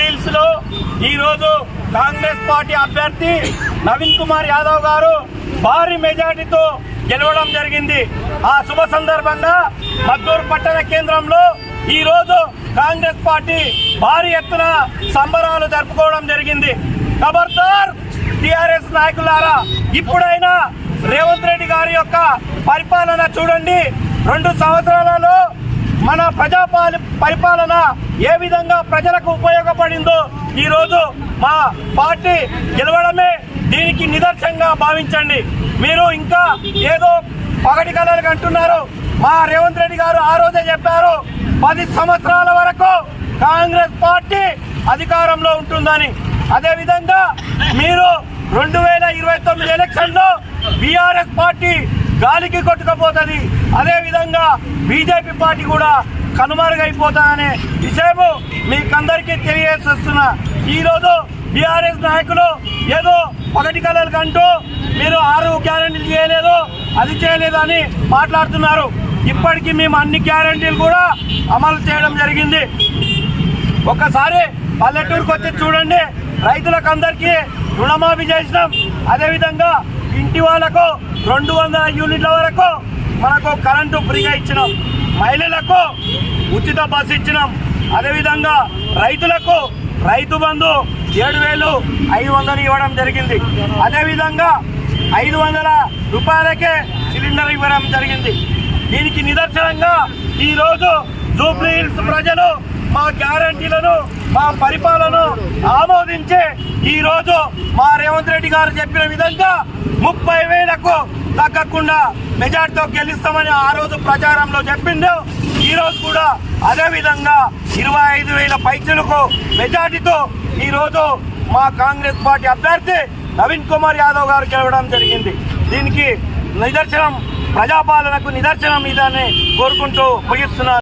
జిల్లాలో ఈరోజు కాంగ్రెస్ పార్టీ అభ్యర్థి నవీన్ కుమార్ యాదవ్ గారు భారీ మెజార్టీతో గెలవడం జరిగింది. ఆ శుభ సందర్భంగా మద్దూరు పట్టణ కేంద్రంలో ఈ రోజు కాంగ్రెస్ పార్టీ భారీ ఎత్తున సంబరాలు జరుపుకోవడం జరిగింది. ఖబర్దార్ టిఆర్ఎస్ నాయకులారా ఇప్పుడైనా రేవంత్ రెడ్డి గారి యొక్క పరిపాలన చూడండి. రెండు సంవత్సరాలలో మన ప్రజాపాలి పరిపాలన ఏ విధంగా ప్రజలకు ఉపయోగపడిందో ఈరోజు మా పార్టీ గెలవడమే దీనికి నిదర్శనంగా భావించండి. మీరు ఇంకా ఏదో పగటి కలర్గా అంటున్నారు మా రేవంత్ రెడ్డి గారు ఆ రోజే చెప్పారు పది సంవత్సరాల వరకు కాంగ్రెస్ పార్టీ అధికారంలో ఉంటుందని. అదేవిధంగా మీరు రెండు వేల ఇరవై తొమ్మిది ఎలక్షన్లో బీఆర్ఎస్ పార్టీ గాలికి కొట్టుకపోతుంది. అదేవిధంగా బీజేపీ పార్టీ కూడా కనుమరుగైపోతాదనే విషయము మీకందరికీ తెలియజేస్తున్నా. ఈరోజు బీఆర్ఎస్ నాయకులు ఏదో ఒకటి కళలు కంటూ మీరు ఆరు గ్యారంటీలు చేయలేదు అది చేయలేదు అని మాట్లాడుతున్నారు. ఇప్పటికీ మేము అన్ని గ్యారంటీలు కూడా అమలు చేయడం జరిగింది. ఒక్కసారి పల్లెటూరుకు వచ్చి చూడండి. రైతులకు అందరికీ రుణమాఫీ చేసినాం. అదేవిధంగా ఇంటి వాళ్ళకు రెండు వందల యూనిట్ల వరకు మనకు కరెంటు ఫ్రీగా ఇచ్చినాం. మహిళలకు ఉచిత బస్సు ఇచ్చినాం. అదేవిధంగా రైతులకు రైతు బంధు ఏడు వేలు ఐదు వందలు ఇవ్వడం జరిగింది. అదేవిధంగా ఐదు వందల రూపాయలకే సిలిండర్ ఇవ్వడం జరిగింది. దీనికి నిదర్శనంగా ఈరోజు జూబ్లీ హిల్స్ ప్రజలు మా గ్యారంటీలను మా పరిపాలన ఆమోదించి ఈరోజు మా రేవంత్ రెడ్డి గారు చెప్పిన విధంగా ముప్పై వేలకు తగ్గకుండా మెజార్టీతో గెలుస్తామని ఆ రోజు ప్రచారంలో చెప్పిండు. ఈ రోజు కూడా అదే విధంగా ఇరవై ఐదు వేల పైసలకు మెజార్టీతో ఈ రోజు మా కాంగ్రెస్ పార్టీ అభ్యర్థి నవీన్ కుమార్ యాదవ్ గారు గెలవడం జరిగింది. దీనికి నిదర్శనం ప్రజాపాలనకు నిదర్శనం ఇదని కోరుకుంటూ ముగిస్తున్నారు